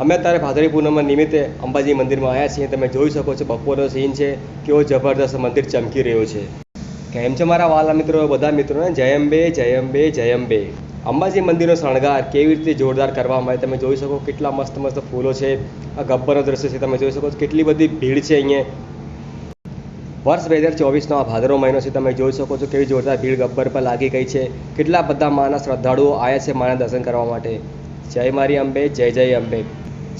અમે અત્યારે ભાદરવી પૂનમના નિમિત્તે અંબાજી મંદિરમાં આવ્યા છીએ. તમે જોઈ શકો છો બપોરનો સીન છે. કેવો જબરદસ્ત મંદિર ચમકી રહ્યો છે. કેમ છે મારા વાલા મિત્રો? બધા મિત્રોને જય અંબે જય અંબે જય અંબે. અંબાજી મંદિરનો શણગાર કેવી રીતે જોરદાર કરવામાં આવે તમે જોઈ શકો. કેટલા મસ્ત મસ્ત ફૂલો છે. આ ગબ્બરનો દ્રશ્ય છે. તમે જોઈ શકો છો કેટલી બધી ભીડ છે અહીંયા. વર્ષ બે હજાર ચોવીસનો આ ભાદરો મહિનો છે. તમે જોઈ શકો છો કેવી જોરદાર ભીડ ગબ્બર પર લાગી ગઈ છે. કેટલા બધા માના શ્રદ્ધાળુઓ આવ્યા છે માના દર્શન કરવા માટે. જય મારી અંબે, જય જય અંબે.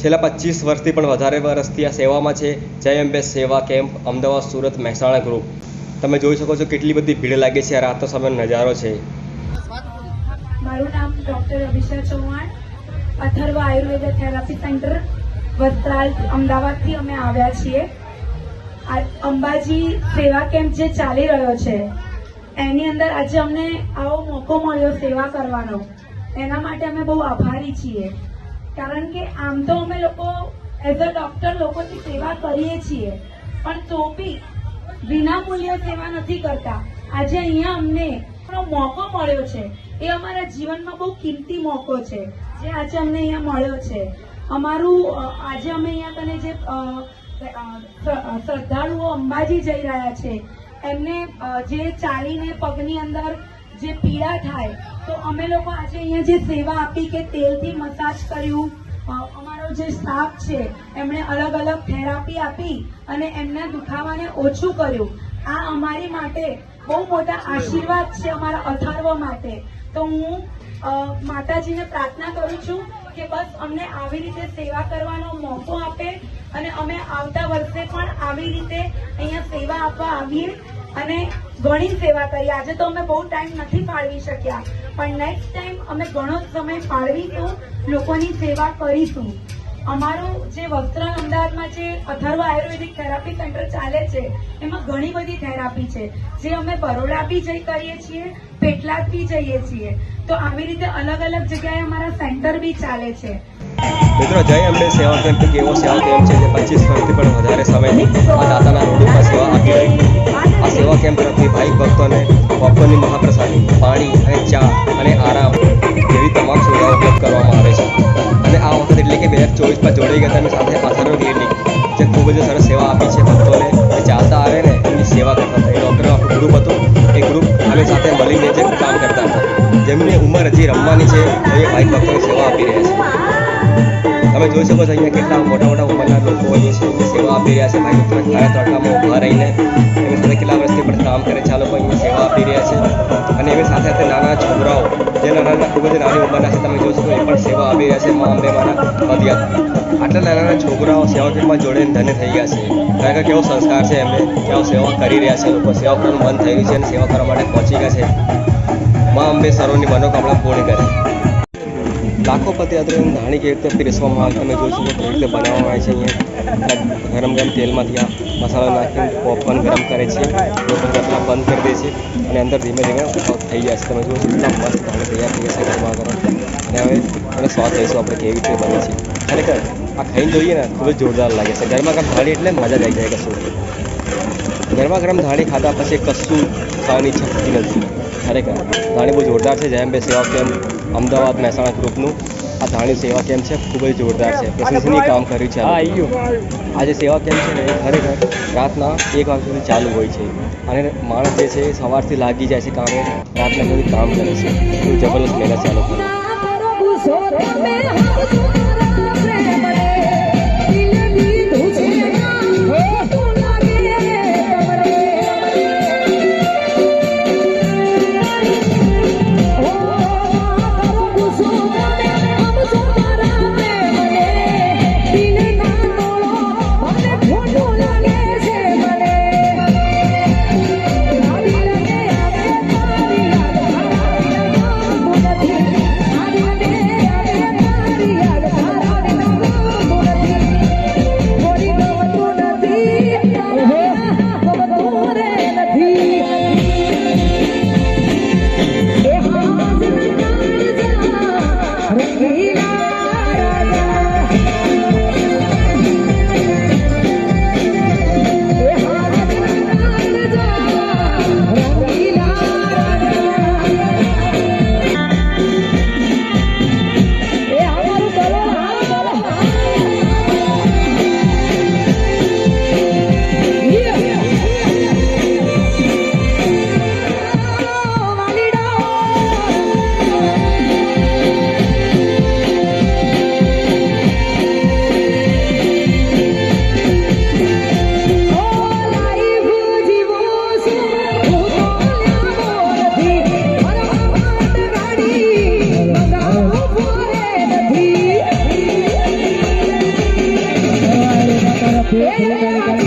છેલ્લા પચીસ વર્ષથી પણ વધારે વર્ષથી આ સેવામાં છે. જય અંબે સેવા કેમ્પ, અમદાવાદ, સુરત, મહેસાણા ગ્રુપ. તમે જોઈ શકો છો કેટલી બધી ભીડ લાગે છે. આ રાતનો સમય નજારો છે. મારું નામ doctor Abhisha Chauhan, Atharva Ayurveda therapy centre Vastral અમદાવાદથી અમે આવ્યા છીએ. અંબાજી સેવા કેમ્પ જે ચાલી રહ્યો છે, એની અંદર આજે અમને આવો મોકો મળ્યો સેવા કરવાનો. એના માટે અમે બહુ આભારી છીએ. કારણ કે આમ તો અમે લોકો એઝ અ ડૉક્ટર લોકોની સેવા કરીએ છીએ. પણ તો બી વિના મૂલ્ય સેવા નથી કરતા. આજે અહીંયા અમને મોકો મળ્યો છે. એ અમારા જીવનમાં બહુ કિંમતી મોકો છે. જે આજે અમને અહીંયા મળ્યો છે. અમારું આજે અમે અહીંયા કને જે શ્રદ્ધાળુઓ અંબાજી જઈ રહ્યા છે, એમને જે ચાલીને પગની અંદર જે પીડા થાય તો અમે લોકો આજે અહીંયા જે સેવા આપી કે તેલથી મસાજ કર્યું અમારો જે સ્ટાફ છે, એમણે અલગ અલગ થેરાપી આપી અને એમના દુખાવાને ઓછું કર્યું. આ અમારી માટે બહુ મોટા આશીર્વાદ છે અમારા અથર્વ માટે. તો હું માતાજીને પ્રાર્થના કરું છું કે બસ અમને આવી રીતે સેવા કરવાનો મોકો આપે અને અમે આવતા વર્ષે પણ આવી રીતે અહીંયા સેવા આપવા આવીએ. અને ઘણી સેવા કરી. આજે તો અમે બહુ ટાઈમ નથી ફાળવી શક્યા. પણ નેક્સ્ટ ટાઈમ અમે ઘણો સમય ફાળવીશું લોકોની સેવા કરીશું. અમારું જે વસ્ત્રાલ અમદાવાદમાં જે અથર્વ આયુર્વેદિક થેરાપી સેન્ટર ચાલે છે, એમાં ઘણી બધી થેરાપી છે. જે અમે બરોડા બી જઈ કરીએ છીએ, પેટલાદ બી જઈએ છીએ. તો આવી રીતે અલગ અલગ જગ્યાએ અમારા સેન્ટર બી ચાલે છે. મિત્રો, જય અંબે સેવા કેમ્પ એક એવો સેવા કેમ્પ છે? જે પચીસ વર્ષથી પણ વધારે સમયથી આ દાતાના ઉપર સેવા આપી રહી આ સેવા કેમ્પ તરફથી ભાઈ ભક્તોને બપોરની મહાપ્રસાદી, પાણી અને ચા અને આરામ જેવી તમામ સુવિધાઓ ઉપલબ્ધ કરવામાં આવે છે. અને આ વખત એટલે કે બે હજાર ચોવીસમાં જોડાઈ ગયા તમે સાથે આસરો ક્લિનિક જે ખૂબ જ સરસ સેવા આપી છે ભક્તોને. જે ચાલતા આવે ને, એમની સેવા કરતા હતા. એ ડૉક્ટરનું આપણું ગ્રુપ હતું. એ ગ્રુપ અમે સાથે મળીને જે કામ કરતા હતા. જેમની ઉંમર હજી રમવાની છે, એ ભાઈ ભક્તોની સેવા આપી રહ્યા છે. તમે જોઈ શકો છો અહીંયા કેટલા મોટા મોટા ઉંમરના લોકો અહીંયા સેવા આપી રહ્યા છે. ભાઈ ખાયા તડકામાં ઊભા રહીને એમની સાથે કેટલા વર્ષથી પણ કામ કરે છે, આ લોકો અહીંયા સેવા આપી રહ્યા છે. અને એમની સાથે સાથે નાના છોકરાઓ, જે નાના ખૂબ જ નાની ઉંમરના છે, તમે જોઈ શકો એ પણ સેવા આપી રહ્યા છે મા અંબે માના પદયાત્રા આટલા નાના નાના છોકરાઓ સેવા કેમ્પમાં જોડીને ધન્ય થઈ ગયા છે. કારણ કે કેવો સંસ્કાર છે એમને, કેવો સેવા કરી રહ્યા છે લોકો. સેવા કરવાનું મન થઈ રહ્યું છે અને સેવા કરવા માટે પહોંચી ગયા છે. મા અંબે સર્વની મનોકામના પૂર્ણ કરે. લાખો પદયાત્રીઓને ધાણી કેવી રીતે પીરસવામાં આવે, તમે જોઈ શકો કેવી રીતે બનાવવામાં આવે છે અહીંયા. ગરમ ગરમ તેલમાંથી આ મસાલો નાખીને પોપકોર્ન ગરમ કરે છે. રતલા બંધ કરી દે છે અને અંદર ધીમે ધીમે થઈ જાય છે. તમે જુઓ કેટલા મસ્ત ધાણી તૈયાર થઈ જશે ગરમા ગરમ. અને હવે અને સ્વાદ લઈશું આપણે કેવી રીતે બને છે. ખરેખર આ ખાઈને જોઈએ ને, ખૂબ જ જોરદાર લાગે છે. ગરમા ગરમ ધાણી એટલે મજા જ આવી જાય કશું. ગરમા ગરમ ધાણી ખાધા પછી કશું ખાવાની ઈચ્છા થતી નથી. ખરેખર. ધાણી બહુ જોરદાર છે. જેમ બે સેવા કેમ્પ અમદાવાદ મહેસાણા ગ્રુપનું આ ધાણી સેવા કેમ્પ છે? ખૂબ જ જોરદાર છે. પ્રશંસનીય કામ કર્યું છે. આ જે સેવા કેમ્પ છે ને એ ખરેખર રાતના એક વાગ્યા સુધી ચાલુ હોય છે. અને માણસ જે છે એ સવારથી લાગી જાય છે કામે. રાતના સુધી કામ કરે છે. જબરદસ્ત મહેનત છે આ લોકોની Hey,